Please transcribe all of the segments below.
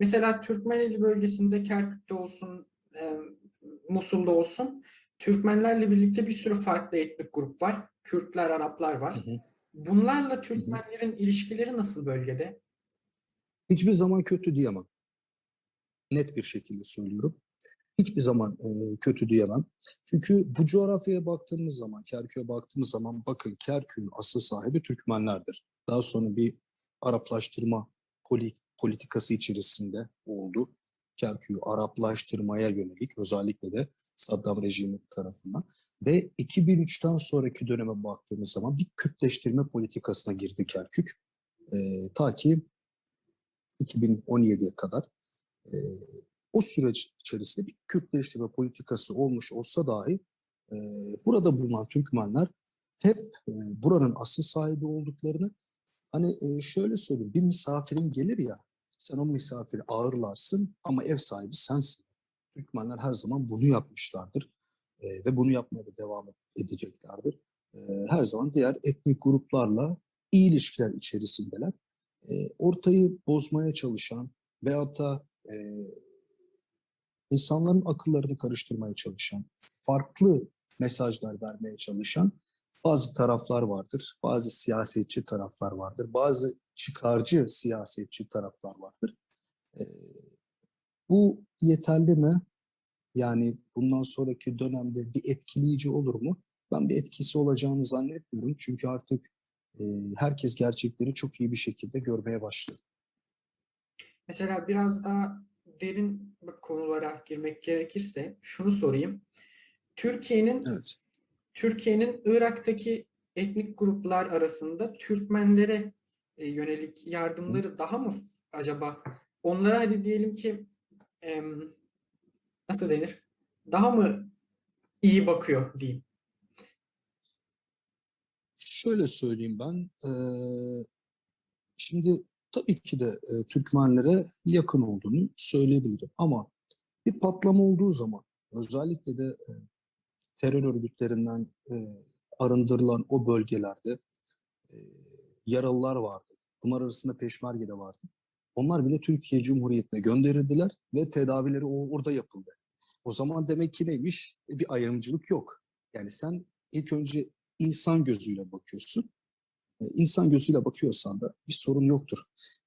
Mesela Türkmeneli bölgesinde Kerkük'te olsun, e, Musul'da olsun Türkmenlerle birlikte bir sürü farklı etnik grup var. Kürtler, Araplar var. Hı hı. Bunlarla Türkmenlerin ilişkileri nasıl bölgede? Hiçbir zaman kötü diyemem. Net bir şekilde söylüyorum. Hiçbir zaman e, kötü diyemem. Çünkü bu coğrafyaya baktığımız zaman, Kerkük'e baktığımız zaman bakın Kerkük'ün asıl sahibi Türkmenlerdir. Daha sonra bir Araplaştırma poli- politikası içerisinde oldu. Kerkük'ü Araplaştırmaya yönelik özellikle de Saddam rejimi tarafından. Ve 2003'ten sonraki döneme baktığımız zaman bir Kürtleştirme politikasına girdi Kerkük. E, ta ki 2017'ye kadar e, o süreç içerisinde bir Kürtleştirme politikası olmuş olsa dahi e, burada bulunan Türkmenler hep e, buranın asıl sahibi olduklarını hani e, şöyle söyleyeyim bir misafirin gelir ya sen o misafiri ağırlarsın ama ev sahibi sensin. Türkmenler her zaman bunu yapmışlardır e, ve bunu yapmaya da devam edeceklerdir. E, her zaman diğer etnik gruplarla iyi ilişkiler içerisindeler e, ortayı bozmaya çalışan veyahut da e, insanların akıllarını karıştırmaya çalışan, farklı mesajlar vermeye çalışan bazı taraflar vardır. Bazı siyasetçi taraflar vardır. Bazı çıkarcı siyasetçi taraflar vardır. E, bu yeterli mi? Yani bundan sonraki dönemde bir etkileyici olur mu? Ben bir etkisi olacağını zannetmiyorum. Çünkü artık e, herkes gerçekleri çok iyi bir şekilde görmeye başladı. Mesela biraz daha derin konulara girmek gerekirse şunu sorayım. Türkiye'nin Evet. Türkiye'nin Irak'taki etnik gruplar arasında Türkmenlere e, yönelik yardımları daha mı acaba onlara hadi diyelim ki nasıl denir? Daha mı iyi bakıyor diyeyim. Şöyle söyleyeyim ben. eee, şimdi tabii ki de e, Türkmenlere yakın olduğunu söyleyebilirim. Ama bir patlama olduğu zaman özellikle de e, terör örgütlerinden e, arındırılan o bölgelerde e, yaralılar vardı. Bunlar arasında peşmerge de vardı. Onlar bile Türkiye Cumhuriyeti'ne gönderildiler ve tedavileri orada yapıldı. O zaman demek ki neymiş? Bir ayrımcılık yok. Yani sen ilk önce insan gözüyle bakıyorsun. E, İnsan gözüyle bakıyorsan da bir sorun yoktur.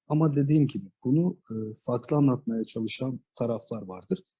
Ama dediğim gibi bunu e, farklı anlatmaya çalışan taraflar vardır.